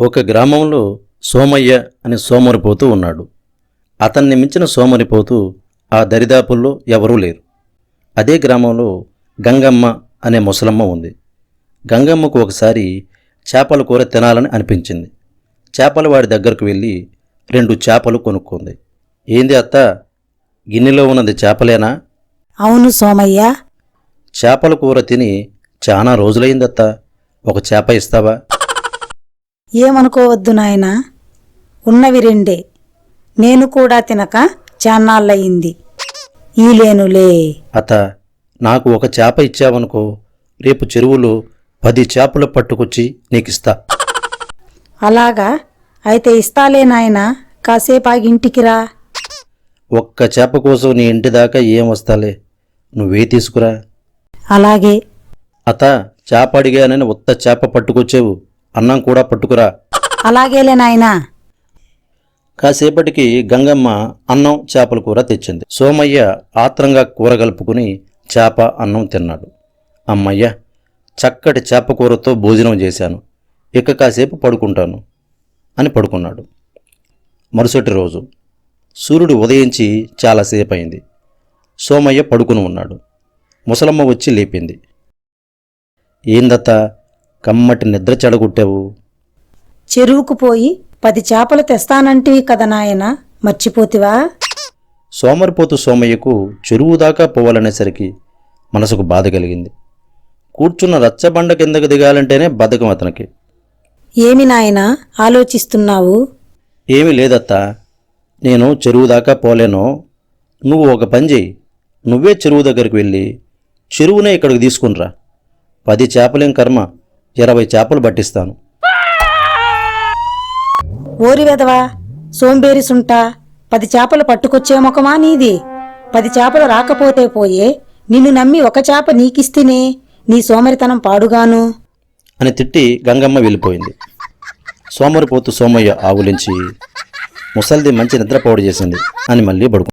ఒక గ్రామంలో సోమయ్య అనే సోమరిపోతూ ఉన్నాడు. అతన్ని మించిన సోమరిపోతూ ఆ దరిదాపుల్లో ఎవరూ లేరు. అదే గ్రామంలో గంగమ్మ అనే ముసలమ్మ ఉంది. గంగమ్మకు ఒకసారి చేపల కూర తినాలని అనిపించింది. చేపల వాడి దగ్గరకు వెళ్ళి రెండు చేపలు కొనుక్కుంది. ఏంది అత్త గిన్నెలో ఉన్నది చేపలేనా? అవును సోమయ్య. చేపల కూర తిని చాలా రోజులైందత్త. ఒక చేప ఇస్తావా? ఏమనుకోవద్దు నాయనా. ఉన్నవి రెండే. నేను కూడా తినక చాన్నాళ్ళయింది. ఈలేనులే. అత నాకు ఒక చేప ఇచ్చావనుకో రేపు చెరువులో పది చేపలు పట్టుకొచ్చి నీకిస్తా. అలాగా? అయితే ఇస్తాలే నాయనా. కాసేపు ఆగి ఇంటికి రా. ఒక్క చేప కోసం నీ ఇంటి దాకా ఏం వస్తాలే? నువ్వే తీసుకురా. అలాగే. అత చేప అడిగానని ఉత్త చేప పట్టుకొచ్చేవు. అన్నం కూడా పట్టుకురా. అలాగేలే నాయనా. కాసేపటికి గంగమ్మ అన్నం చేపల కూర తెచ్చింది. సోమయ్య ఆత్రంగా కూర కలుపుకుని చేప అన్నం తిన్నాడు. అమ్మయ్య చక్కటి చేప కూరతో భోజనం చేశాను. ఇక కాసేపు పడుకుంటాను అని పడుకున్నాడు. మరుసటి రోజు సూర్యుడు ఉదయించి చాలాసేపు అయింది సోమయ్య పడుకుని ఉన్నాడు. ముసలమ్మ వచ్చి లేపింది. ఏందత్త కమ్మటి నిద్ర చెడగొట్టావు. చెరువుకు పోయి పది చేపలు తెస్తానంటివి కదా నాయనా. మర్చిపోతివా? సోమరిపోతు సోమయ్యకు చెరువు దాకా పోవాలనేసరికి మనసుకు బాధ కలిగింది. కూర్చున్న రచ్చబండ కిందకు దిగాలంటేనే బద్ధకం అతనికి. ఏమి నాయనా ఆలోచిస్తున్నావు? ఏమీ లేదత్తా. నేను చెరువు దాకా పోలేను. నువ్వు ఒక పని చెయ్యి. నువ్వే చెరువు దగ్గరికి వెళ్ళి చెరువునే ఇక్కడికి తీసుకునిరా. పది చేపలేం కర్మ. ఇరవై చేపలు పట్టిస్తాను. ఓరి వెదవా సోంబేరి సుంట పది చేపలు పట్టుకొచ్చే ముఖమా నీది? పది చేపలు రాకపోతే పోయే నిన్ను నమ్మి ఒక చేప నీకిస్తేనే నీ సోమరితనం పాడుగాను. అని తిట్టి గంగమ్మ వెళ్ళిపోయింది. సోమరిపోతు సోమయ్య ఆవులించి ముసల్ది మంచి నిద్రపోటు చేసింది అని మళ్ళీ పడుకున్నాడు